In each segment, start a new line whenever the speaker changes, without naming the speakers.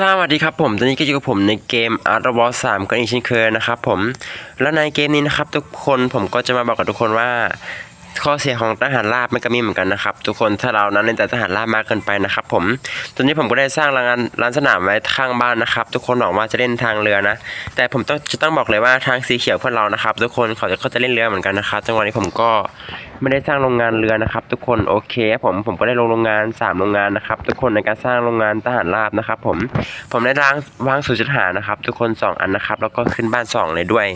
สวัสดีครับผม ตอนนี้ก็อยู่กับผมในเกม Art of War 3กันอีกเช่นเคยนะครับผม แล้วในเกมนี้นะครับทุกคนผมก็จะมาบอกกับทุกคนว่า ข้อเสียของทหารราบมันก็มีเหมือนกันนะครับ ทุกคนถ้าเรานั้นเล่นแต่ทหารราบมากเกินไปนะครับ ผมตอนนี้ผมก็ได้สร้างร้านร้านสนามไว้ข้างบ้านนะครับ ทุกคนหวังว่าจะเล่นทางเรือนะ แต่ผมต้องจะต้องบอกเลยว่าทางสีเขียวเพื่อนเรานะครับ ทุกคนเขาจะเขาจะเล่นเรือเหมือนกันนะครับจังหวะนี้ผมก็ไม่ได้สร้างโรงงานเรือนะครับ ทุกคนโอเคผมผมก็ได้ลงโรงงานสามโรงงานนะครับ ทุกคนในการสร้างโรงงานทหารราบนะครับ ผมผมได้ร่างวางสูตรจุดหานะครับ ทุกคนสองอันนะครับ แล้วก็ขึ้นบ้านสองเลยด้วย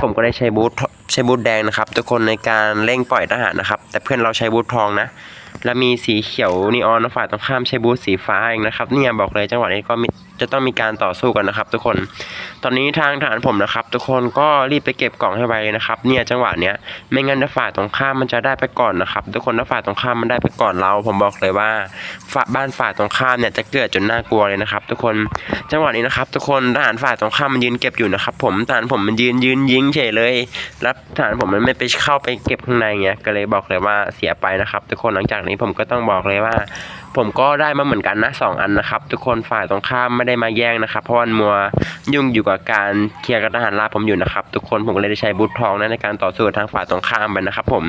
ผมก็ได้ใช้บูท ใช้บูทแดงนะครับ ทุกคนในการเร่งปล่อยทหารนะครับ แต่เพื่อนเราใช้บูททองนะ แล้วมีสีเขียวนีออนฝ่ายตรงข้ามใช้บูทสีฟ้าเองนะครับเนี่ยบอกเลยจังหวะนี้ก็จะต้องมีการต่อสู้กันนะครับ ทุกคน ตอนนี้ทางทหารผมนะครับทุกคนก็รีบไปเก็บกล่องให้ไวเลยนะครับเนี่ยจังหวะเนี้ยไม่งั้นถ้าฝ่ายตรงข้ามมันจะได้ไปก่อนนะครับทุกคนถ้าฝ่ายตรงข้ามมันได้ไปก่อนเรา ผมบอกเลยว่าฝ่าบ้านฝ่ายตรงข้ามเนี่ยจะเกิดจนน่ากลัวเลยนะครับ ทุกคนจังหวะนี้นะครับ ทุกคนทหารฝ่ายตรงข้ามมันยืนเก็บอยู่นะครับ ผมทหารผมมันยืนยืนยิงเฉยเลยแล้วทหารผมมันไม่ไปเข้าไปเก็บข้างในเงี้ยก็เลยบอกเลยว่าเสียไปนะครับ ทุกคนหลังจากนี้ผมก็ต้องบอกเลยว่าผมก็ได้มาเหมือนกันนะสองอันนะครับ ทุกคนฝ่ายตรงข้ามไม่ได้มาแย่งนะครับ เพราะวันมัวยุ่งอยู่กับการเคลียร์กับทหารราบผมอยู่นะครับ ทุกคนผมก็เลยได้ใช้บูททองนะในการต่อสู้ทางฝ่ายตรงข้ามไปนะครับ ผม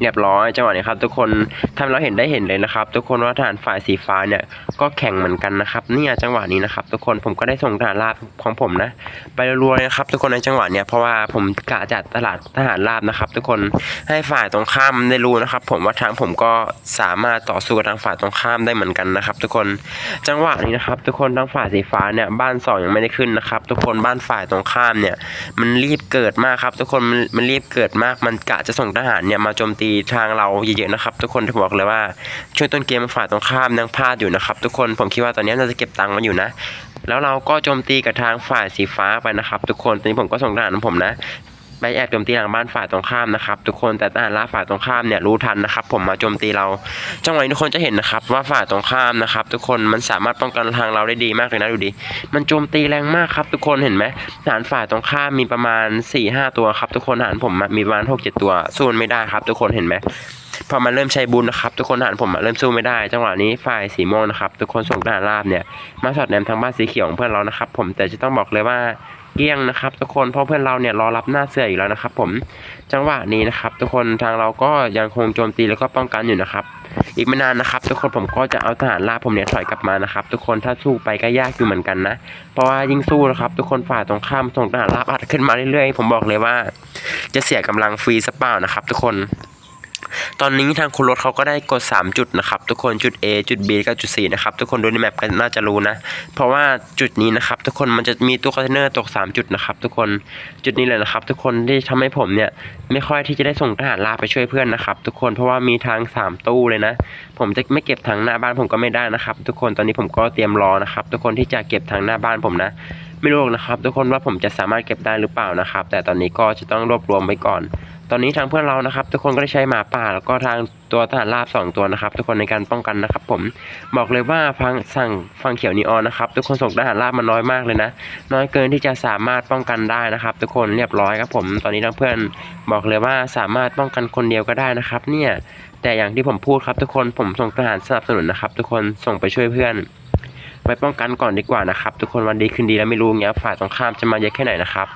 เรียบร้อยจังหวะนี้ครับทุกคนทำเราเห็นได้เห็นเลยนะครับ ทุกคนว่าทหารฝ่ายสีฟ้าเนี่ยก็แข่งเหมือนกันนะครับเนี่ยจังหวะนี้นะครับ ทุกคนผมก็ได้ส่งทหารราบของผมนะ ไปรัวๆเลยนะครับ ทุกคนในจังหวะเนี้ยเพราะว่าผมกะจัดตลาดทหารราบนะครับ ทุกคนให้ฝ่ายตรงข้ามได้รู้นะครับ ผมว่าทางผมก็สามารถต่อสู้กับทางฝ่ายตรงข้ามได้เหมือนกันนะครับ ทุกคนจังหวะนี้นะครับ ทุกคนทางฝ่ายสีฟ้าเนี่ยบ้านสองยังไม่ได้ขึ้นนะครับ ทุกคนบ้านฝ่ายตรงข้ามเนี่ยมันรีบเกิดมากครับ ทุกคนมันมันรีบเกิดมากมันกะจะส่งทหารเนี่ยมาโจมตีทางเราเยอะๆนะครับ ทุกคนจะบอกเลยว่าช่วงต้นเกมฝ่ายตรงข้ามยังพลาดอยู่นะครับ ทุกคนผมคิดว่าตอนนี้น่าจะเก็บตังค์มาอยู่นะ แล้วเราก็โจมตีกับทางฝ่ายสีฟ้าไปนะครับ ทุกคนตอนนี้ผมก็ส่งทหารของผมนะ ไปแอบโจมตีหลังบ้านฝ่ายตรงข้ามนะครับทุกคนแต่ทหารราบฝ่ายตรงข้ามเนี่ยรู้ทันนะครับผมมาโจมตีเราจังหวะนี้ทุกคนจะเห็นนะครับว่าฝ่ายตรงข้ามนะครับทุกคนมันสามารถป้องกันทางเราได้ดีมากเลยนะดูดิมันโจมตีแรงมากครับทุกคนเห็นไหมทหารฝ่ายตรงข้ามมีประมาณ4ี่ห้าตัวครับทุกคนทหารผมมีประมาณหกเจ็ดตัวสู้ไม่ได้ครับ ทุกคนเห็นไหมพอมันเริ่มใช้บุญนะครับ ทุกคนทหารผมเริ่มสู้ไม่ได้ จังหวะนี้ฝ่ายสีม่วงนะครับ ทุกคนส่งทหารราบเนี่ยมาสอดแนมทางบ้านสีเขียวของเพื่อนเรานะครับ ผมแต่จะต้องบอกเลยว่า เกี้ยงนะครับ ทุกคนเพราะเพื่อนเราเนี่ยรอรับหน้าเสืออยู่แล้วนะครับ ผมจังหวะนี้นะครับ ทุกคนทางเราก็ยังคงโจมตีแล้วก็ป้องกันอยู่นะครับ อีกไม่นานนะครับ ทุกคนผมก็จะเอาทหารราบผมเนี่ยถอยกลับมานะครับ ทุกคนถ้าสู้ไปก็ยากอยู่เหมือนกันนะ เพราะว่ายิ่งสู้นะครับ ทุกคนฝ่ายตรงข้ามส่งทหารราบอัดขึ้นมาเรื่อยๆ ผมบอกเลยว่า จะเสียกำลังฟรีสเปล่านะครับ ทุกคน ตอนนี้ทางคุณรถเขาก็ได้กด 3 จุดนะครับ ทุกคนจุด A จุด B แล้วก็จุด4นะครับ ทุกคนดูในแมปกันน่าจะรู้นะ เพราะว่าจุดนี้นะครับ ทุกคนมันจะมีตู้คอนเทนเนอร์ตก 3 จุดนะครับ ทุกคนจุดนี้เลยนะครับ ทุกคนที่ทำให้ผมเนี่ยไม่ค่อยที่จะได้ส่งทหารลาไปช่วยเพื่อนนะครับ ทุกคนเพราะว่ามีทาง 3 ตู้เลยนะ ผมจะไม่เก็บทางหน้าบ้านผมก็ไม่ได้นะครับ ทุกคนตอนนี้ผมก็เตรียมรอนะครับ ทุกคนที่จะเก็บทางหน้าบ้านผมนะไม่รู้หรอกนะครับ ทุกคนว่าผมจะสามารถเก็บได้หรือเปล่านะครับ แต่ตอนนี้ก็จะต้องรวบรวมไว้ก่อน อนนี้ทางเพื่อนเรานะครับ ทุกคนก็ได้ใช้หมาป่า แล้วก็ทางตัวทหารราบสองตัวนะครับ ทุกคนในการป้องกันนะครับ ผมบอกเลยว่าฟังสั่งฟังเขียวนีออนนะครับ ทุกคนส่งทหารราบมาน้อยมากเลยนะ น้อยเกินที่จะสามารถป้องกันได้นะครับ ทุกคนเรียบร้อยครับผม ตอนนี้ทางเพื่อนบอกเลยว่าสามารถป้องกันคนเดียวก็ได้นะครับ เนี่ยแต่อย่างที่ผมพูดครับทุกคนผมส่งทหารสนับสนุนนะครับ ทุกคนส่งไปช่วยเพื่อนไปป้องกันก่อนดีกว่านะครับ ทุกคนวันดีคืนดีแล้วไม่รู้เงี้ยฝ่ายตรงข้ามจะมาเยอะแค่ไหนนะครับ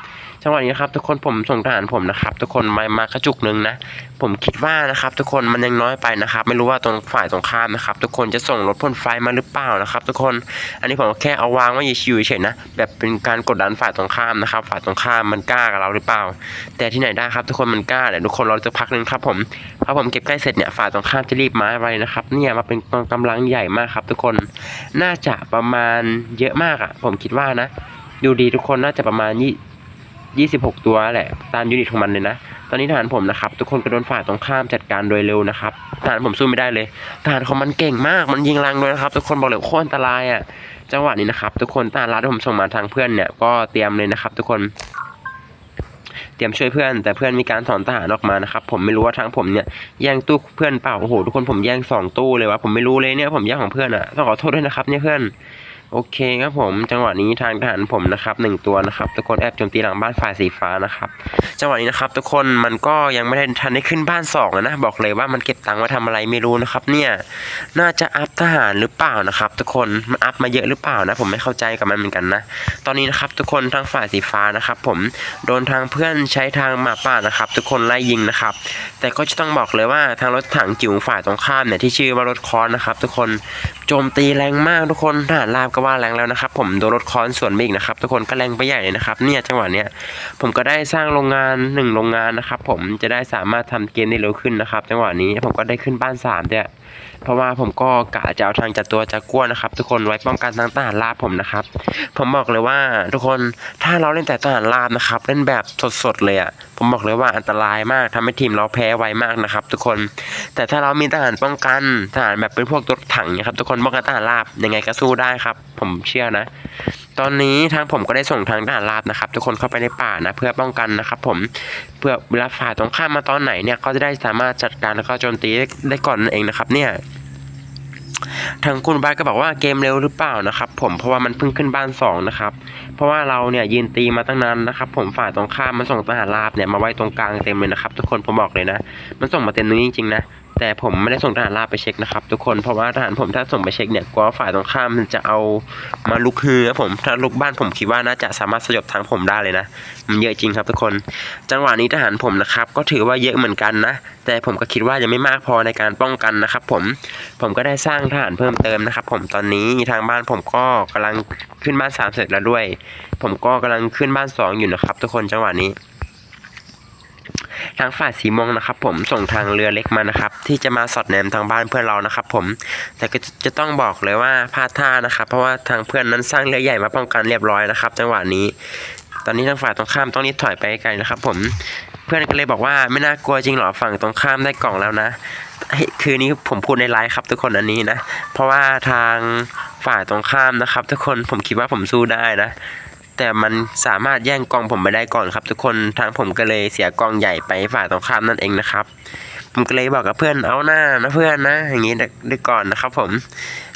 จังหวะนี้นะครับทุกคนผมส่งทหารผมนะครับ ทุกคนมามากระจุกหนึ่งนะ ผมคิดว่านะครับ ทุกคนมันยังน้อยไปนะครับ ไม่รู้ว่าตรงฝ่ายตรงข้ามนะครับ ทุกคนจะส่งรถพ่นไฟมาหรือเปล่านะครับ ทุกคนอันนี้ผมแค่เอาวางไว้ชิวเฉยๆนะแบบเป็นการกดดันฝ่ายตรงข้ามนะครับ ฝ่ายตรงข้ามมันกล้ากับเราหรือเปล่า แต่ที่ไหนได้ครับ ทุกคนมันกล้าแต่ทุกคนรอจะพักหนึ่งครับผมพอผมเก็บใกล้เสร็จเนี่ยฝ่ายตรงข้ามจะรีบมาไว้นะครับเนี่ยมาเป็นกำลังใหญ่มากครับ ทุกคนน่าจะประมาณเยอะมากอะ ผมคิดว่านะ ดูดีทุกคนน่าจะประมาณยี่ ยี่สิบหกตัวแหละตามยูนิตของมันเลยนะ ตอนนี้ทหารผมนะครับ ทุกคนก็โดนฝ่ายตรงข้ามจัดการโดยเร็วนะครับทหารผมสู้ไม่ได้เลยทหารของมันเก่งมากมันยิงรังด้วยนะครับ ทุกคนบอกเลยโคตรอันตรายอะจังหวะนี้นะครับ ทุกคนทหารรัฐผมส่งมาทางเพื่อนเนี่ยก็เตรียมเลยนะครับ ทุกคนเตรียมช่วยเพื่อนแต่เพื่อนมีการถอนทหารออกมานะครับผมไม่รู้ว่าทางผมเนี่ยแย่งตู้เพื่อนเปล่าโอ้โหทุกคนผมแย่งสองตู้เลยวะผมไม่รู้เลยเนี่ยผมแย่งของเพื่อนอะต้องขอโทษด้วยนะครับเนี่ยเพื่อน โอเคครับผม จังหวะนี้ทางทหารผมนะครับหนึ่งตัวนะครับทุกคนแอบโจมตีหลังบ้านฝ่ายสีฟ้านะครับจังหวะนี้นะครับทุกคนมันก็ยังไม่ได้ทันได้ขึ้นบ้านสองนะบอกเลยว่ามันเก็บตังค์ไว้ทำอะไรไม่รู้นะครับ เนี่ยน่าจะอัพทหารหรือเปล่านะครับทุกคนมันอัพมาเยอะหรือเปล่านะ ผมไม่เข้าใจกับมันเหมือนกันนะตอนนี้นะครับทุกคนทางฝ่ายสีฟ้านะครับ ผมโดนทางเพื่อนใช้ทางหมาป่านะครับ ทุกคนไล่ยิงนะครับ แต่ก็จะต้องบอกเลยว่าทางรถถังจิ๋วฝ่ายตรงข้ามเนี่ยที่ชื่อว่ารถคอนนะครับ ทุกคนโจมตีแรงมากทุกคนทหารราบก็ว่าแรงแล้วนะครับ ผมโดนรถคอนส่วนไปอีกนะครับทุกคนก็แรงไปใหญ่เลยนะครับ เนี่ยจังหวะเนี้ยผมก็ได้สร้างโรงงานหนึ่งโรงงานนะครับ ผมจะได้สามารถทำเกมได้เร็วขึ้นนะครับ จังหวะนี้ผมก็ได้ขึ้นบ้านสามด้วย เพราะว่าผมก็กะจะเอาทางจัดตัวจากกั้วนะครับ ทุกคนไว้ป้องกันทางทหารราบผมนะครับ ผมบอกเลยว่าทุกคนถ้าเราเล่นแต่ทหารราบนะครับ เล่นแบบสดๆเลยอะ่ะผมบอกเลยว่าอันตรายมากทำให้ทีมเราแพ้ไวมากนะครับ ทุกคน แต่ถ้าเรามีทหารป้องกันทหารแบบเป็นพวกรถถังนะครับ ทุกคนป้องกันทหารราบยังไงก็สู้ได้ครับ ผมเชื่อนะ ตอนนี้ทางผมก็ได้ส่งทางทหารราบนะครับ ทุกคนเข้าไปในป่านะเพื่อป้องกันนะครับผมเพื่อเวลาฝ่ายตรงข้ามมาตอนไหนเนี่ยเขาจะได้สามารถจัดการแล้วก็โจมตีได้ก่อนนั่นเองนะครับเนี่ยทางคุณบาสก็บอกว่าเกมเร็วหรือเปล่านะครับผมเพราะว่ามันเพิ่งขึ้นบ้านสองนะครับเพราะว่าเราเนี่ยยืนตีมาตั้งนานนะครับผมฝ่ายตรงข้ามมันส่งทหารราบเนี่ยมาไว้ตรงกลางเต็มเลยนะครับ ทุกคนผมบอกเลยนะ มันส่งมาเต็มนี้จริงๆนะ แต่ผมไม่ได้ส่งทหารราบไปเช็คนะครับ ทุกคนเพราะว่าทหารผมถ้าส่งไปเช็คเนี่ยกลัวว่าฝ่ายตรงข้ามมันจะเอามาลุกฮือผมถ้าลุกบ้านผมคิดว่าน่าจะสามารถสยบทางผมได้เลยนะมันเยอะจริงครับทุกคน จังหวะนี้ทหารผมนะครับ ก็ถือว่าเยอะเหมือนกันนะ แต่ผมก็คิดว่ายังไม่มากพอในการป้องกันนะครับ ผมผมก็ได้สร้างทหารเพิ่มเติมนะครับ ผมตอนนี้ทางบ้านผมก็กำลังขึ้นบ้านสามเสร็จแล้วด้วย ผมก็กำลังขึ้นบ้านสองอยู่นะครับ ทุกคนจังหวะนี้ ทางฝ่ายสีม่วงนะครับ ผมส่งทางเรือเล็กมานะครับ ที่จะมาสอดแนมทางบ้านเพื่อนเรานะครับ ผมแต่ก็จะต้องบอกเลยว่าพลาดท่านะครับ เพราะว่าทางเพื่อนนั้นสร้างเรือใหญ่มาป้องกันเรียบร้อยนะครับ จังหวะนี้ ตอนนี้ทางฝ่ายตรงข้ามต้องนิดถอยไปไกลนะครับ ผมเพื่อนก็เลยบอกว่าไม่น่ากลัวจริงหรอฝั่งตรงข้ามได้กล่องแล้วนะคือนี้ผมพูดในไลฟ์ครับทุกคนอันนี้นะ เพราะว่าทางฝ่ายตรงข้ามนะครับ ทุกคนผมคิดว่าผมสู้ได้นะ แต่มันสามารถแย่งกองผมไปได้ก่อนครับ ทุกคนทางผมก็เลยเสียกองใหญ่ไปฝ่ายตรงข้ามนั่นเองนะครับ ผมก็เลยบอกกับเพื่อนเอาหน้านะเพื่อนนะ อย่างนี้ด้ก่อนนะครับ ผม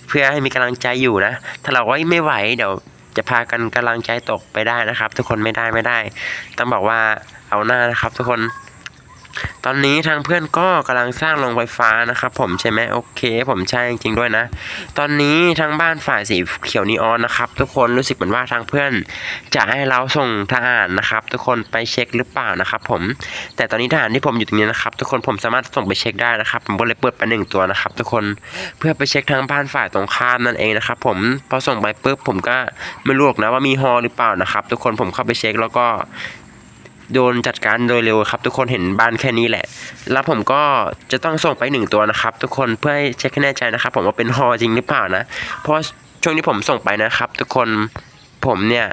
เพื่อให้มีกำลังใจอยู่นะ ถ้าเราว่าไม่ไหวเดี๋ยวจะพากันกำลังใจตกไปได้นะครับ ทุกคนไม่ได้ไม่ได้ ต้องบอกว่าเอาหน้านะครับ ทุกคน ตอนนี้ทางเพื่อนก็กำลังสร้างโรงไฟฟ้านะครับผมใช่ไหมโอเค ผมใช่จริงๆด้วยนะ ตอนนี้ทางบ้านฝ่ายสีเขียวนีออนนะครับ ทุกคนรู้สึกเหมือนว่าทางเพื่อนจะให้เราส่งทหารนะครับ ทุกคนไปเช็คหรือเปล่านะครับ ผมแต่ตอนนี้ทหารที่ผมอยู่ตรงนี้นะครับ ทุกคนผมสามารถส่งไปเช็คได้นะครับ ผมก็เลยเปิดไปหนึ่งตัวนะครับ ทุกคนเพื่อไปเช็คทางบ้านฝ่ายตรงข้ามนั่นเองนะครับ ผมพอส่งไปปุ๊บผมก็ไม่รู้นะว่ามีฮอหรือเปล่านะครับ ทุกคนผมเข้าไปเช็คแล้วก็ โดนจัดการโดยเร็วครับ ทุกคนเห็นบ้านแค่นี้แหละ แล้วผมก็จะต้องส่งไปหนึ่งตัวนะครับ ทุกคนเพื่อให้เช็คให้แน่ใจนะครับ ผมว่าเป็นฮอจริงหรือเปล่านะเพราะช่วงที่ผมส่งไปนะครับ ทุกคนผมเนี่ย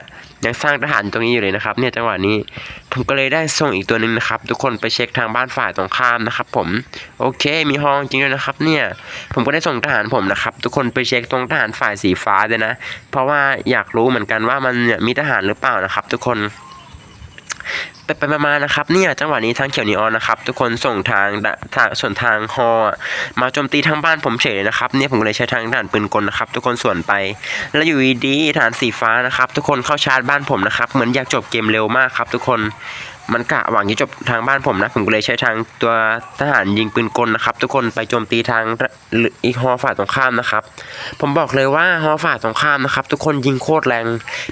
ยังสร้างทหารตรงนี้อยู่เลยนะครับ เนี่ยจังหวะนี้ผมก็เลยได้ส่งอีกตัวหนึ่งนะครับ ทุกคนไปเช็คทางบ้านฝ่ายตรงข้ามนะครับ ผมโอเค มีฮอจริงด้วยนะครับ เนี่ยผมก็ได้ส่งทหารผมนะครับ ทุกคนไปเช็คตรงทหารฝ่ายสีฟ้าด้วยนะ เพราะว่าอยากรู้เหมือนกันว่ามันมีทหารหรือเปล่านะครับ ทุกคน ไปไปมาๆนะครับเนี่ยจังหวะนี้ทางเขียวนีออนนะครับทุกคนส่งทางทางส่วนทางฮอมาโจมตีทางบ้านผมเฉยเลยนะครับเนี่ยผมเลยใช้ทางด่านปืนกลนะครับ ทุกคนส่วนไป แล้วอยู่ดีฐานสีฟ้านะครับ ทุกคนเข้าชาร์จบ้านผมนะครับเหมือนอยากจบเกมเร็วมากครับ ทุกคน มันกะหวังจะจบทางบ้านผมนะ ผมก็เลยใช้ทางตัวทหารยิงปืนกลนะครับ ทุกคนไปโจมตีทางอีกฮอฝ่ายตรงข้ามนะครับ ผมบอกเลยว่าฮอฝ่ายตรงข้ามนะครับ ทุกคนยิงโคตรแรง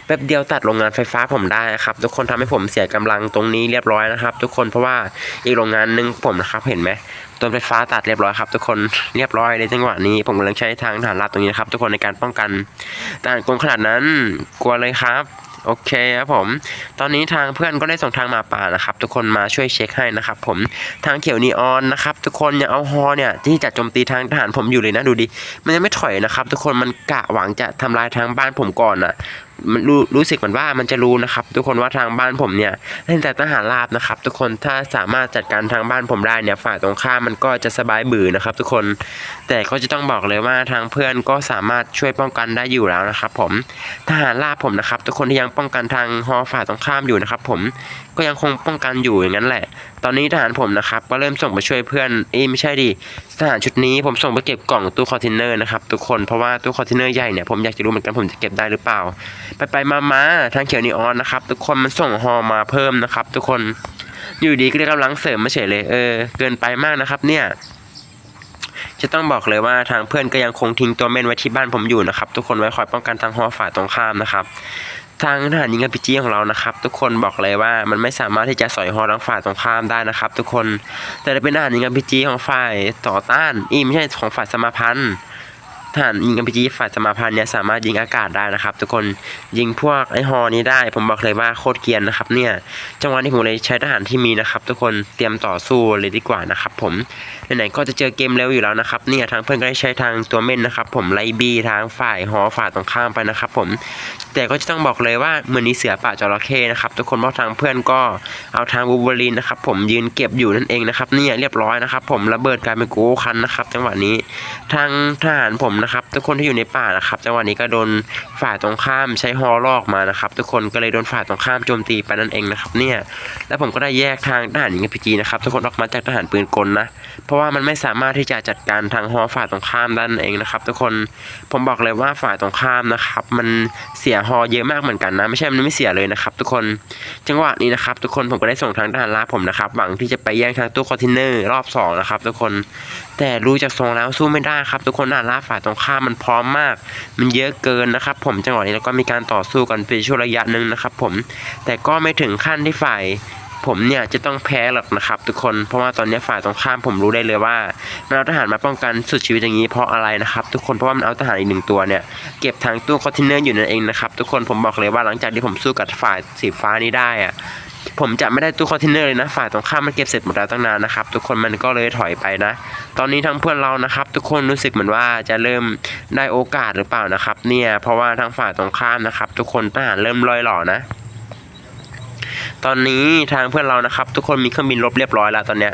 แป๊บเดียวตัดโรงงานไฟฟ้าผมได้ครับ ทุกคนทำให้ผมเสียกำลังตรงนี้เรียบร้อยนะครับ ทุกคนเพราะว่าอีกโรงงานหนึ่งผมนะครับเห็นไหมตัวไฟฟ้าตัดเรียบร้อยครับ ทุกคนเรียบร้อยในจังหวะนี้ ผมกำลังใช้ทางฐานลับตรงนี้นะครับ ทุกคนในการป้องกันแต่กลขนาดนั้นกลัวเลยครับ โอเคครับผม ตอนนี้ทางเพื่อนก็ได้ส่งทางมาป่านะครับ ทุกคนมาช่วยเช็คให้นะครับผมทางเขียวนีออนนะครับ ทุกคนยังเอาฮอเนี่ยที่จะโจมตีทางทหารผมอยู่เลยนะดูดิมันยังไม่ถอยนะครับ ทุกคนมันกะหวังจะทำลายทางบ้านผมก่อนอะ มันรู้รู้สึกเหมือนว่ามันจะรู้นะครับ ทุกคนว่าทางบ้านผมเนี่ยเล่นแต่ทหารราบนะครับ ทุกคนถ้าสามารถจัดการทางบ้านผมได้เนี่ยฝ่ายตรงข้ามมันก็จะสบายบือนะครับ ทุกคนแต่ก็จะต้องบอกเลยว่าทางเพื่อนก็สามารถช่วยป้องกันได้อยู่แล้วนะครับ ผมทหารราบผมนะครับ ทุกคนที่ยังป้องกันทางฮอฝ่ายตรงข้ามอยู่นะครับ ผม ก็ยังคงป้องกันอยู่อย่างนั้นแหละ ตอนนี้ทหารผมนะครับก็เริ่มส่งไปช่วยเพื่อนเอ้ไม่ใช่ดิทหารชุดนี้ผมส่งไปเก็บกล่องตู้คอนเทนเนอร์นะครับทุกคนเพราะว่าตู้คอนเทนเนอร์ใหญ่เนี่ยผมอยากจะรู้เหมือนกันผมจะเก็บได้หรือเปล่า ไปไปมามาทางเขียวนีออนนะครับทุกคนมันส่งฮอมาเพิ่มนะครับ ทุกคนอยู่ดีก็ได้กำลังเสริมมาเฉยเลยเออเกินไปมากนะครับเนี่ยจะต้องบอกเลยว่าทางเพื่อนก็ยังคงทิ้งตัวเม่นไว้ที่บ้านผมอยู่นะครับ ทุกคนไว้คอยป้องกันทางฮอฝ่ายตรงข้ามนะครับ ทางทหารยิงกับพีจีของเรานะครับ ทุกคนบอกเลยว่ามันไม่สามารถที่จะสอยฮอทางฝ่ายตรงข้ามได้นะครับ ทุกคนแต่เป็นทหารยิงกับพีจีของฝ่ายต่อต้านอีไม่ใช่ของฝ่ายสมาพันธ์ทหารยิงกับพีจีฝ่ายสมาพันธ์เนี่ยสามารถยิงอากาศได้นะครับ ทุกคนยิงพวกไอฮอนี้ได้ ผมบอกเลยว่าโคตรเกียนนะครับเนี่ยจังหวะนี้ผมเลยใช้ทหารที่มีนะครับ ทุกคนเตรียมต่อสู้เลยดีกว่านะครับ ผมไหนๆก็จะเจอเกมเร็วอยู่แล้วนะครับเนี่ยทางเพื่อนก็ได้ใช้ทางตัวเม่นนะครับ ผมไล่บีทางฝ่ายฮอฝ่ายตรงข้ามไปนะครับ ผม แต่ก็จะต้องบอกเลยว่าเหมือนนี้เสือป่าจระเข้นะครับทุกคนเพราะทางเพื่อนก็เอาทางบูเบอรีนนะครับผมยืนเก็บอยู่นั่นเองนะครับเนี่ยเรียบร้อยนะครับ ผมระเบิดกลายเป็นโกคันนะครับ จังหวะนี้ทางทหารผมนะครับ ทุกคนที่อยู่ในป่านะครับจังหวะนี้ก็โดนฝ่ายตรงข้ามใช้ฮอลอกมานะครับ ทุกคนก็เลยโดนฝ่ายตรงข้ามโจมตีไปนั่นเองนะครับเนี่ยแล้วผมก็ได้แยกทางทหารยิงพีจีนะครับทุกคนออกมาจากทหารปืนกลนะเพราะว่ามันไม่สามารถที่จะจัดการทางฮอฝ่ายตรงข้ามด้นั่นเองนะครับ ทุกคนผมบอกเลยว่าฝ่ายตรงข้ามนะครับ มันเสียฮอเยอะมากเหมือนกันนะ ไม่ใช่มันไม่เสียเลยนะครับ ทุกคนจังหวะนี้นะครับ ทุกคนผมก็ได้ส่งทางทหารลาบผมนะครับหวังที่จะไปแย่งทางตู้คอนเทนเนอร์รอบสองนะครับทุกคนแต่รู้จากทรงแล้วสู้ไม่ได้ครับ ทุกคนทหารลาบฝ่ายตรงข้ามมันพร้อมมาก มันเยอะเกินนะครับ ผมจังหวะนี้แล้วก็มีการต่อสู้กันไปช่วงระยะหนึ่งนะครับ ผมแต่ก็ไม่ถึงขั้นที่ฝ่าย ผมเนี่ยจะต้องแพ้หรอกนะครับ ทุกคนเพราะว่าตอนนี้ฝ่ายตรงข้ามผมรู้ได้เลยว่ามันเอาทหารมาป้องกันสุดชีวิตอย่างนี้เพราะอะไรนะครับ ทุกคนเพราะว่ามันเอาทหารอีกหนึ่งตัวเนี่ยเก็บทางตู้คอนเทนเนอร์อยู่นั่นเองนะครับทุกคนผมบอกเลยว่าหลังจากที่ผมสู้กับฝ่ายสีฟ้านี้ได้อะผมจะไม่ได้ตู้คอนเทนเนอร์เลยนะฝ่ายตรงข้ามมันเก็บเสร็จหมดแล้วตั้งนานนะครับ ทุกคนมันก็เลยถอยไปนะ ตอนนี้ทั้งเพื่อนเรานะครับ ทุกคนรู้สึกเหมือนว่าจะเริ่มได้โอกาสหรือเปล่านะครับ เนี่ยเพราะว่าทางฝ่ายตรงข้ามนะครับ ทุกคนทหารเริ่มลอยหล่อนะ ตอนนี้ทางเพื่อนเรานะครับ ทุกคนมีเครื่องบินรบเรียบร้อยแล้วตอนเนี้ย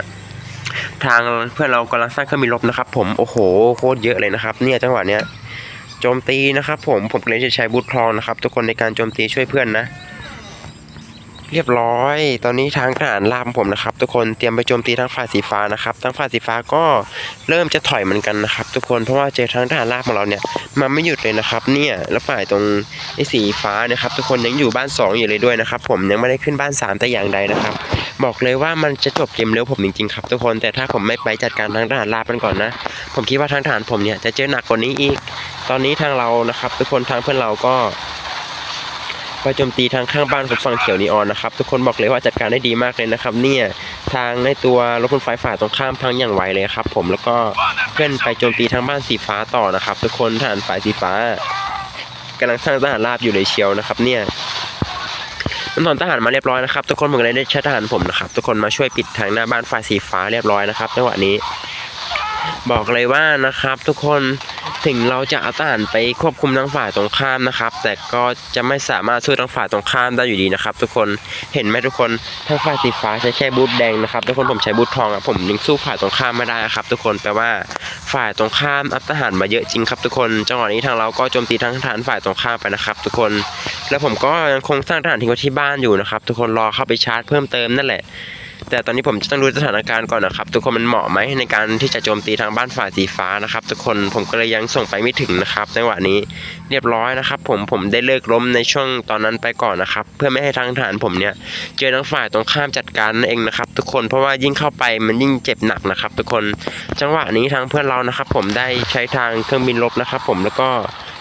ทางเพื่อนเรากำลังสร้างเครื่องบินรบนะครับ ผมโอ้โหโคตรเยอะเลยนะครับ เนี่ยจังหวะเนี้ยโจมตีนะครับ ผมผมเลยจะใช้บูททองนะครับ ทุกคนในการโจมตีช่วยเพื่อนนะ เรียบร้อย ตอนนี้ทางทหารลามผมนะครับ ทุกคนเตรียมไปโจมตีทางฝ่ายสีฟ้านะครับทางฝ่ายสีฟ้าก็เริ่มจะถอยเหมือนกันนะครับ ทุกคนเพราะว่าเจอทางทหารลาบของเราเนี่ยมันไม่หยุดเลยนะครับ เนี่ยแล้วฝ่ายตรงไอ้สีฟ้านะครับ ทุกคนยังอยู่บ้านสองอยู่เลยด้วยนะครับ ผมยังไม่ได้ขึ้นบ้านสามแต่อย่างใดนะครับ บอกเลยว่ามันจะจบเกมเร็วผมจริงๆครับทุกคนแต่ถ้าผมไม่ไปจัดการทางทหารลาบกันก่อนนะ ผมคิดว่าทางทหารผมเนี่ยจะเจอหนักกว่านี้อีก ตอนนี้ทางเรานะครับ ทุกคนทางเพื่อนเราก็ ไปโจมตีทางข้างบ้านของฝั่งเขียวนีออนนะครับทุกคนบอกเลยว่าจัดการได้ดีมากเลยนะครับเนี่ยทางในตัวรถพ่นไฟฝ่ายตรงข้ามพังอย่างไวเลยครับผมแล้วก็เพื่อนไปโจมตีทางบ้านสีฟ้าต่อนะครับ ทุกคนทหารฝ่ายสีฟ้ากำลังสร้างทหารราบอยู่เลยเชียวนะครับ เนี่ยมันถอนทหารมาเรียบร้อยนะครับทุกคนผมก็เลยได้ใช้ทหารผมนะครับทุกคนมาช่วยปิดทางหน้าบ้านฝ่ายสีฟ้าเรียบร้อยนะครับจังหวะนี้ บอกเลยว่านะครับ ทุกคน ถึงเราจะเอาทหารไปควบคุมทางฝ่ายตรงข้ามนะครับ แต่ก็จะไม่สามารถสู้ทางฝ่ายตรงข้ามได้อยู่ดีนะครับ ทุกคนเห็นไหมทุกคนทางฝ่ายสีฟ้าใช้แค่บูทแดงนะครับทุกคนผมใช้บูททองอะผมยังสู้ฝ่ายตรงข้ามไม่ได้ครับ ทุกคนแปลว่าฝ่ายตรงข้ามอัพทหารมาเยอะจริงครับ ทุกคนจังหวะนี้ทางเราก็โจมตีทั้งทหารฝ่ายตรงข้ามไปนะครับ ทุกคนแล้วผมก็ยังคงสร้างทหารทิ้งไว้ที่บ้านอยู่นะครับ ทุกคนรอเข้าไปชาร์จเพิ่มเติมนั่นแหละ แต่ตอนนี้ผมจะต้องดูสถานการณ์ก่อนนะครับ ทุกคนมันเหมาะไหมในการที่จะโจมตีทางบ้านฝ่ายสีฟ้านะครับ ทุกคนผมก็เลยยังส่งไปไม่ถึงนะครับจังหวะนี้เรียบร้อยนะครับ ผมผมได้เลิกล้มในช่วงตอนนั้นไปก่อนนะครับ เพื่อไม่ให้ทางทหารผมเนี่ยเจอทางฝ่ายตรงข้ามจัดการนั่นเองนะครับ ทุกคนเพราะว่ายิ่งเข้าไปมันยิ่งเจ็บหนักนะครับ ทุกคนจังหวะนี้ทางเพื่อนเรานะครับ ผมได้ใช้ทางเครื่องบินรบนะครับ ผมแล้วก็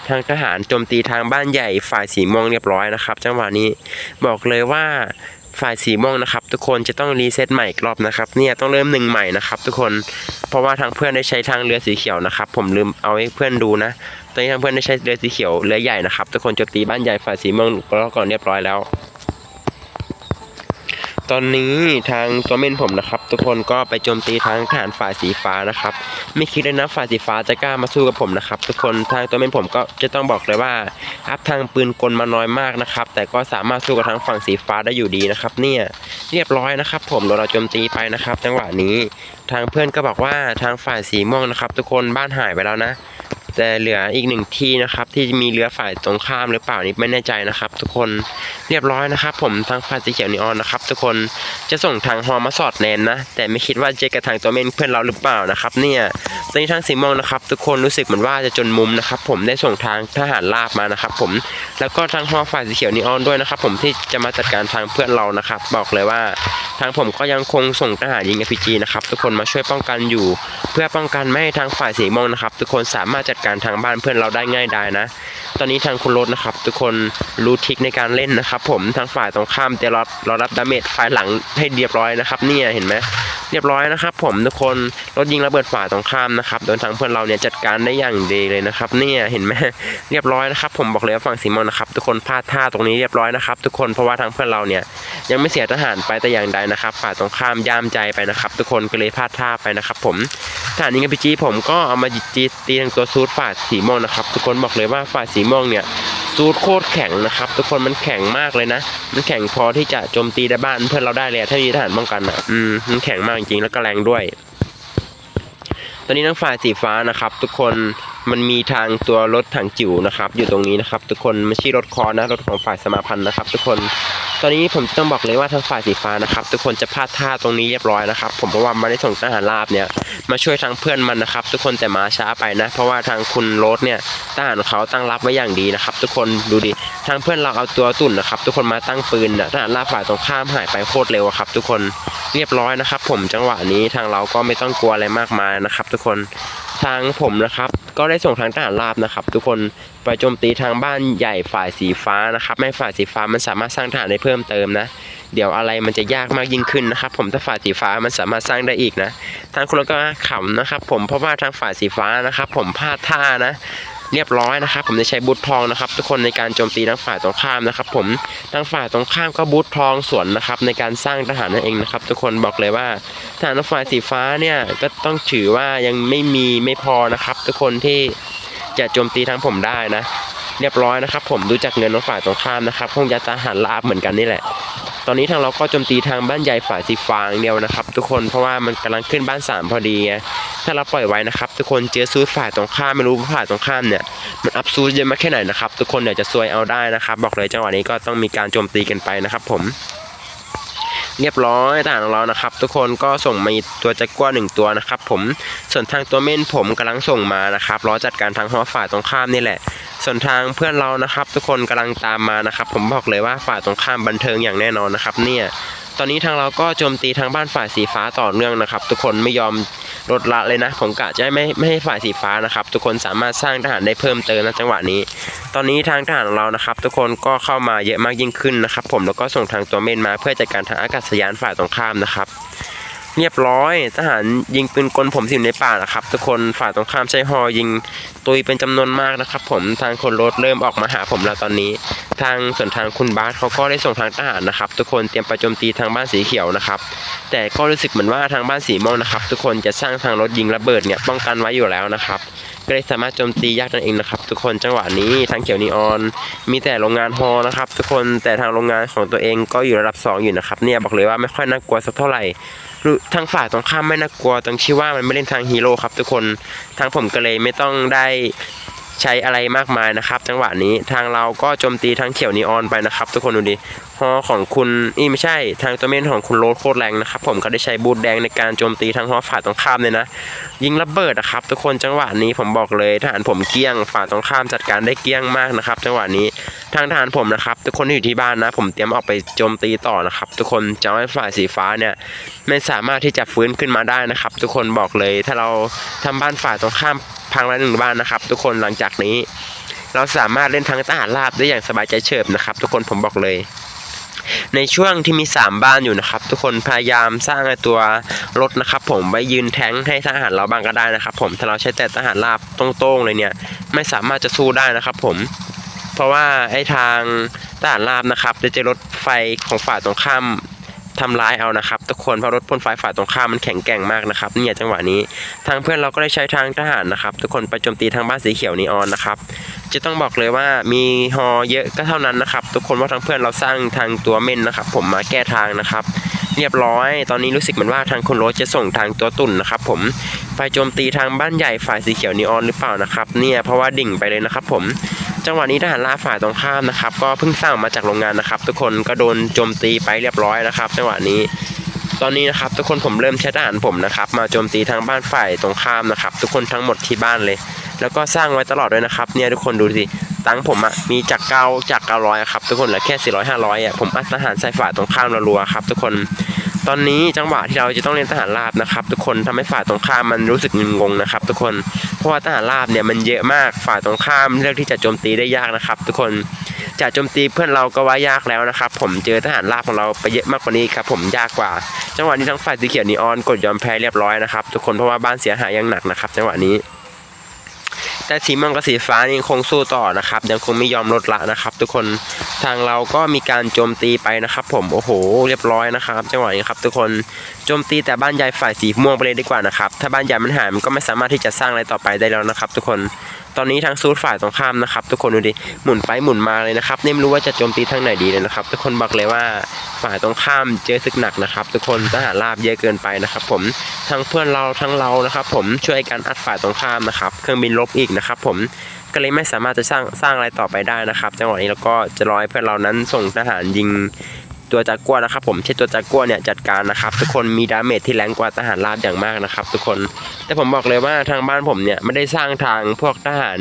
ทางทหารโจมตีทางบ้านใหญ่ฝ่ายสีม่วงเรียบร้อยนะครับ จังหวะนี้บอกเลยว่า ฝ่ายสีม่วงนะครับ ทุกคนจะต้องรีเซ็ตใหม่อีกรอบนะครับเนี่ยต้องเริ่มหนึ่งใหม่นะครับ ทุกคนเพราะว่าทางเพื่อนได้ใช้ทางเรือสีเขียวนะครับ ผมลืมเอาให้เพื่อนดูนะตอนนี้ทางเพื่อนได้ใช้เรือสีเขียวเรือใหญ่นะครับทุกคนจะตีบ้านใหญ่ฝ่ายสีม่วงแล้วก่อนเรียบร้อยแล้ว ตอนนี้ทางตัวเม่นผมนะครับ ทุกคนก็ไปโจมตีทางทหารฝ่ายสีฟ้านะครับ ไม่คิดเลยนะฝ่ายสีฟ้าจะกล้ามาสู้กับผมนะครับ ทุกคนทางตัวเม่นผมก็จะต้องบอกเลยว่าอัพทางปืนกลมาน้อยมากนะครับ แต่ก็สามารถสู้กับทางฝั่งสีฟ้าได้อยู่ดีนะครับ เนี่ยเรียบร้อยนะครับ ผมเราโจมตีไปนะครับ จังหวะนี้ ทางเพื่อนก็บอกว่าทางฝ่ายสีม่วงนะครับ ทุกคนบ้านหายไปแล้วนะ แต่เหลืออีกหนึ่งที่นะครับ ที่มีเรือฝ่ายตรงข้ามหรือเปล่านี่ไม่แน่ใจนะครับ ทุกคนเรียบร้อยนะครับ ผมทางฝ่ายสีเขียวนีออนนะครับ ทุกคนจะส่งทางฮอมาสอดแนนนะ แต่ไม่คิดว่าจะกระทางตัวเมนเพื่อนเราหรือเปล่านะครับ เนี่ยตอนนี้ทางสีม่วงนะครับ ทุกคนรู้สึกเหมือนว่าจะจนมุมนะครับ ผมได้ส่งทางทหารราบมานะครับ ผมแล้วก็ทางฮอฝ่ายสีเขียวนีออนด้วยนะครับ ผมที่จะมาจัดการทางเพื่อนเรานะครับ บอกเลยว่าางผมก็ยังคงส่งทหารยิง RPG นะครับทุกคนมาช่วยป้องกันอยู่ เพื่อป้องกันไม่ให้ทางฝ่ายสีม่วงนะครับ ทุกคนสามารถจัดการทางบ้านเพื่อนเราได้ง่ายดายนะ ตอนนี้ทางคุณรถนะครับ ทุกคนรู้ทิกในการเล่นนะครับ ผมทางฝ่ายตรงข้ามจะรอรอรับดาเมจฝ่ายหลังให้เรียบร้อยนะครับเนี่ยเห็นไหมเรียบร้อยนะครับ ผมทุกคนรถยิงระเบิดฝ่ายตรงข้ามนะครับโดนทางเพื่อนเราเนี่ยจัดการได้อย่างดีเลยนะครับ เนี่ยเห็นไหมเรียบร้อยนะครับ ผมบอกเลยว่าฝั่งสีม่วงนะครับ ทุกคนพลาดท่าตรงนี้เรียบร้อยนะครับ ทุกคนเพราะว่าทางเพื่อนเราเนี่ย ยังไม่เสียทหารไปแต่อย่างใดนะครับฝ่ายตรงข้ามย่ามใจไปนะครับ ทุกคนก็เลยพลาดท่าไปนะครับ ผมทหารยิง RPG ผมก็เอามาจีตีทางตัวซูดฝ่ายสีม่วงนะครับ ทุกคนบอกเลยว่าฝ่ายสีม่วงเนี่ยซูดโคตรแข็งนะครับ ทุกคนมันแข็งมากเลยนะ มันแข็งพอที่จะโจมตีได้บ้านเพื่อนเราได้เลยถ้ามีทหารป้องกันอะอืมมันแข็งมากจริงๆแล้วก็แรงด้วย ตอนนี้ทั้งฝ่ายสีฟ้านะครับ ทุกคน มันมีทางตัวรถถังจิ๋วนะครับ อยู่ตรงนี้นะครับ ทุกคนไม่ใช่รถคอนะรถของฝ่ายสมาพันธ์นะครับ ทุกคนตอนนี้ผมต้องบอกเลยว่าทางฝ่ายสีฟ้านะครับ ทุกคนจะพลาดท่าตรงนี้เรียบร้อยนะครับ ผมเพราะว่ามันได้ส่งทหารราบเนี่ยมาช่วยทางเพื่อนมันนะครับ ทุกคนแต่มาช้าไปนะ เพราะว่าทางคุณรสเนี่ยทหารเขาตั้งรับไว้อย่างดีนะครับ ทุกคนดูดิทางเพื่อนเราเอาตัวตุ่นนะครับ ทุกคนมาตั้งปืนนะทหารราบฝ่ายตรงข้ามหายไปโคตรเร็วครับ ทุกคนเรียบร้อยนะครับ ผมจังหวะนี้ทางเราก็ไม่ต้องกลัวอะไรมากมายนะครับ ทุกคนทางผมนะครับ ก็ได้ส่งทางทหารราบนะครับ ทุกคนไปโจมตีทางบ้านใหญ่ฝ่ายสีฟ้านะครับไม่ฝ่ายสีฟ้ามันสามารถสร้างทหารได้เพิ่มเติมนะ เดี๋ยวอะไรมันจะยากมากยิ่งขึ้นนะครับ ผมถ้าฝ่ายสีฟ้ามันสามารถสร้างได้อีกนะ ทางคุณก็ขำนะครับ ผมเพราะว่าทางฝ่ายสีฟ้านะครับ ผมพลาดท่านะ เรียบร้อยนะครับ ผมจะใช้บูททองนะครับ ทุกคนในการโจมตีทางฝ่ายตรงข้ามนะครับ ผมทางฝ่ายตรงข้ามก็บูททองสวนนะครับในการสร้างทหารนั่นเองนะครับ ทุกคนบอกเลยว่าทหารฝ่ายสีฟ้าเนี่ยก็ต้องถือว่ายังไม่มีไม่พอนะครับ ทุกคนที่จะโจมตีทางผมได้นะ เรียบร้อยนะครับ ผมดูจากเงินของฝ่ายตรงข้ามนะครับคงจะทหารลาบเหมือนกันนี่แหละตอนนี้ทางเราก็โจมตีทางบ้านใหญ่ฝ่ายสีฟ้าอย่างเดียวนะครับ ทุกคนเพราะว่ามันกำลังขึ้นบ้านสามพอดีไง ถ้าเราปล่อยไว้นะครับ ทุกคนเจอซูดฝ่ายตรงข้ามไม่รู้ว่าฝ่ายตรงข้ามเนี่ยมันอัพซูดเยอะมากแค่ไหนนะครับทุกคนเดี๋ยวจะซวยเอาได้นะครับ บอกเลยจังหวะนี้ก็ต้องมีการโจมตีกันไปนะครับผมเรียบร้อยทหารของเรานะครับ ทุกคนก็ส่งมาตัวจักรวาหนึ่งตัวนะครับ ผมส่วนทางตัวเม่นผมกำลังส่งมานะครับรอจัดการทางหอฝ่ายตรงข้ามนี่แหละ ส่วนทางเพื่อนเรานะครับ ทุกคนกำลังตามมานะครับ ผมบอกเลยว่าฝ่ายตรงข้ามบันเทิงอย่างแน่นอนนะครับ เนี่ย ตอนนี้ทางเราก็โจมตีทางบ้านฝ่ายสีฟ้าต่อเนื่องนะครับ ทุกคนไม่ยอม ลดละเลยนะ ผมกะจะไม่ไม่ให้ฝ่ายสีฟ้านะครับ ทุกคนสามารถสร้างทหารได้เพิ่มเติมนะจังหวะนี้ ตอนนี้ทางทหารของเรานะครับ ทุกคนก็เข้ามาเยอะมากยิ่งขึ้นนะครับ ผมแล้วก็ส่งทางตัวเมนมาเพื่อจัดการทางอากาศยานฝ่ายตรงข้ามนะครับ เรียบร้อย ทหารยิงปืนกลผมสิ่ในป่านะครับ ทุกคนฝ่ายตรงข้ามใช้ฮอยิงตุยเป็นจำนวนมากนะครับ ผมทางคนรถเริ่มออกมาหาผมแล้วตอนนี้ ทางส่วนทางคุณบาสเขาก็ได้ส่งทางทหารนะครับ ทุกคนเตรียมไปโจมตีทางบ้านสีเขียวนะครับ แต่ก็รู้สึกเหมือนว่าทางบ้านสีม่วงนะครับ ทุกคนจะสร้างทางรถยิงระเบิดเนี่ยป้องกันไว้อยู่แล้วนะครับก็เลยสามารถโจมตียากนั่นเองนะครับ ทุกคนจังหวะนี้ทางเขียวนีออน มีแต่โรงงานฮอนะครับ ทุกคนแต่ทางโรงงานของตัวเองก็อยู่ระดับสองอยู่นะครับเนี่ยบอกเลยว่าไม่ค่อยน่ากลัวสักเท่าไหร่ หรือทางฝ่ายตรงข้ามไม่น่ากลัวตรงที่ว่ามันไม่เล่นทางฮีโร่ครับทุกคนทางผมก็เลยไม่ต้องได้ใช้อะไรมากมายนะครับ จังหวะนี้ทางเราก็โจมตีทางเขียวนีออนไปนะครับ ทุกคนดูดิ ฮอของคุณอีไม่ใช่ทางตัวเมนของคุณโรสโคตรแรงนะครับผมก็ได้ใช้บูทแดงในการโจมตีทางฮอฝ่ายตรงข้ามเลยนะ ยิงระเบิดนะครับ ทุกคนจังหวะนี้ผมบอกเลยทหารผมเกลี้ยงฝ่ายตรงข้ามจัดการได้เกลี้ยงมากนะครับ จังหวะนี้ทางทหารผมนะครับ ทุกคนที่อยู่ที่บ้านนะ ผมเตรียมออกไปโจมตีต่อนะครับ ทุกคนจะให้ฝ่ายสีฟ้าเนี่ยไม่สามารถที่จะฟื้นขึ้นมาได้นะครับ ทุกคนบอกเลยถ้าเราทำบ้านฝ่ายตรงข้ามพังละหนึ่งบ้านนะครับ ทุกคนหลังจากนี้ เราสามารถเล่นทั้งทหารราบได้อย่างสบายใจเฉิบนะครับ ทุกคนผมบอกเลย ในช่วงที่มี 3 บ้านอยู่นะครับ ทุกคนพยายามสร้างตัวรถนะครับผมไว้ยืนแท้งให้ทหารเราบางก็ได้นะครับ ผมถ้าเราใช้แต่ทหารราบตรงๆเลยเนี่ย ไม่สามารถจะสู้ได้นะครับ ผม เพราะว่าไอ้ทางทหารราบนะครับจะเจอรถไฟของฝ่ายตรงข้าม ทำร้ายเอานะครับทุกคนเพราะรถพ่นไฟฝ่ายตรงข้ามมันแข็งแกร่งมากนะครับเนี่ยจังหวะนี้ ทางเพื่อนเราก็ได้ใช้ทางทหารนะครับทุกคนไปโจมตีทางบ้านสีเขียวนีออนนะครับจะต้องบอกเลยว่ามีฮอเยอะก็เท่านั้นนะครับทุกคนว่าทางเพื่อนเราสร้างทางตัวเม่นนะครับ ผมมาแก้ทางนะครับเรียบร้อย ตอนนี้รู้สึกเหมือนว่าทางคุณโรสจะส่งทางตัวตุ่นนะครับ ผม ไปโจมตีทางบ้านใหญ่ฝ่ายสีเขียวนีออนหรือเปล่านะครับ เนี่ยเพราะว่าดิ่งไปเลยนะครับ ผม จังหวะนี้ทหารราฝ่ายตรงข้ามนะครับ ก็เพิ่งสร้างมาจากโรงงานนะครับ ทุกคนก็โดนโจมตีไปเรียบร้อยนะครับ จังหวะนี้ ตอนนี้นะครับ ทุกคนผมเริ่มใช้ทหารผมนะครับ มาโจมตีทางบ้านฝ่ายตรงข้ามนะครับ ทุกคนทั้งหมดที่บ้านเลย แล้วก็สร้างไว้ตลอดด้วยนะครับ เนี่ยทุกคนดูสิตังผมอะมีจากเก้าจากเก้าร้อยครับทุกคนเหลือแค่สี่ร้อยห้าร้อยอะผมอัดทหารใส่ฝ่ายตรงข้ามรัวๆครับทุกคน ตอนนี้จังหวะที่เราจะต้องเล่นทหารราบนะครับ ทุกคนทำให้ฝ่ายตรงข้ามมันรู้สึกงงนะครับ ทุกคนเพราะว่าทหารราบเนี่ยมันเยอะมากฝ่ายตรงข้ามเลือกที่จะโจมตีได้ยากนะครับ ทุกคนจะโจมตีเพื่อนเราก็ว่ายากแล้วนะครับ ผมเจอทหารราบของเราไปเยอะมากกว่านี้ครับ ผมยากกว่า จังหวะนี้ทั้งฝ่ายสีเขียวนีออนกดยอมแพ้เรียบร้อยนะครับ ทุกคนเพราะว่าบ้านเสียหายอย่างหนักนะครับ จังหวะนี้ แต่สีม่วงกับสีฟ้านี่ยังคงสู้ต่อนะครับ ยังคงไม่ยอมลดละนะครับ ทุกคนทางเราก็มีการโจมตีไปนะครับ ผมโอ้โห เรียบร้อยนะครับจังหวะนี้ครับ ทุกคนโจมตีแต่บ้านใหญ่ฝ่ายสีม่วงไปเลยดีกว่านะครับถ้าบ้านใหญ่มันหายมันก็ไม่สามารถที่จะสร้างอะไรต่อไปได้แล้วนะครับ ทุกคน ตอนนี้ทางซูดฝ่ายตรงข้ามนะครับทุกคนดูดิหมุนไปหมุนมาเลยนะครับนี่ไม่รู้ว่าจะโจมตีทางไหนดีเลยนะครับ ทุกคนบอกเลยว่าฝ่ายตรงข้ามเจอศึกหนักนะครับ ทุกคนทหารราบเยอะเกินไปนะครับ ผมทั้งเพื่อนเราทั้งเรานะครับ ผมช่วยกันอัดฝ่ายตรงข้ามนะครับ เครื่องบินลบอีกนะครับ ผมก็เลยไม่สามารถจะสร้างสร้างอะไรต่อไปได้นะครับ จังหวะนี้เราก็จะรอให้เพื่อนเรานั้นส่งทหารยิง ตัวจากกัวนะครับผมใช้ตัวจากกัวเนี่ยจัดการนะครับทุกคนมีดาเมจที่แรงกว่าทหารราบอย่างมากนะครับ ทุกคนแต่ผมบอกเลยว่าทางบ้านผมเนี่ยไม่ได้สร้างทางพวกทหาร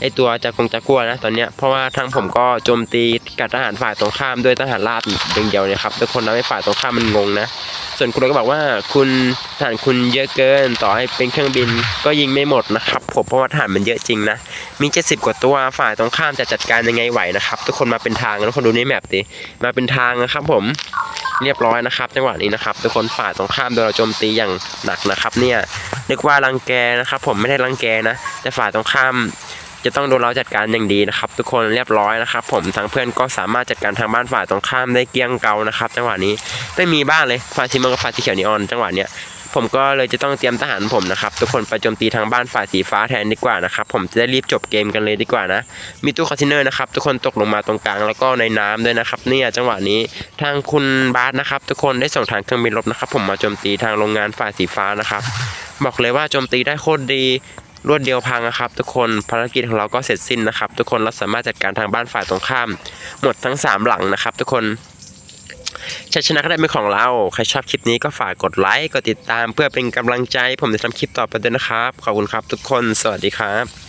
ไอตัวจากกงจากกัวนะตอนเนี้ยเพราะว่าทางผมก็โจมตีกับทหารฝ่ายตรงข้ามด้วยทหารราบอย่างเดียวเนี่ยครับทุกคนทำให้ฝ่ายตรงข้ามมันงงนะ ส่วนคุณก็บอกว่าคุณทหารคุณเยอะเกินต่อให้เป็นเครื่องบินก็ยิงไม่หมดนะครับผมเพราะว่าทหารมันเยอะจริงนะ มี 70 กว่าตัวฝ่ายตรงข้ามจะจัดการยังไงไหวนะครับทุกคนมาเป็นทางทุกคนดูในแมปดิมาเป็นทางนะครับผมเรียบร้อยนะครับจังหวะนี้นะครับทุกคนฝ่ายตรงข้ามโดนเราโจมตีอย่างหนักนะครับ เนี่ยนึกว่ารังแกนะครับ ผมไม่ได้รังแกนะแต่ฝ่ายตรงข้าม จะต้องโดนเราจัดการอย่างดีนะครับ ทุกคนเรียบร้อยนะครับ ผมทางเพื่อนก็สามารถจัดการทางบ้านฝ่ายตรงข้ามได้เกลี้ยงเกลานะครับ จังหวะนี้ไม่มีบ้านเลยฝ่ายสีม่วงกับฝ่ายสีเขียวนีออนจังหวะเนี้ยผมก็เลยจะต้องเตรียมทหารผมนะครับทุกคนไปโจมตีทางบ้านฝ่ายสีฟ้าแทนดีกว่านะครับผมจะได้รีบจบเกมกันเลยดีกว่านะ มีตู้คอนเทนเนอร์นะครับทุกคนตกลงมาตรงกลางแล้วก็ในน้ำด้วยนะครับเนี่ยจังหวะนี้ทางคุณบาสนะครับ ทุกคนได้ส่งทางเครื่องบินรบนะครับ ผมมาโจมตีทางโรงงานฝ่ายสีฟ้านะครับบอกเลยว่าโจมตีได้โคตรดี รวดเดียวพังนะครับ ทุกคนภารกิจของเราก็เสร็จสิ้นนะครับ ทุกคนเราสามารถจัดการทางบ้านฝ่ายตรงข้าม หมดทั้ง 3 หลังนะครับ ทุกคนชัยชนะก็ได้เป็นของเรา ใครชอบคลิปนี้ก็ฝากกดไลค์กดติดตาม เพื่อเป็นกำลังใจ ผมจะทำคลิปต่อไปด้วยนะครับ ขอบคุณครับทุกคน สวัสดีครับ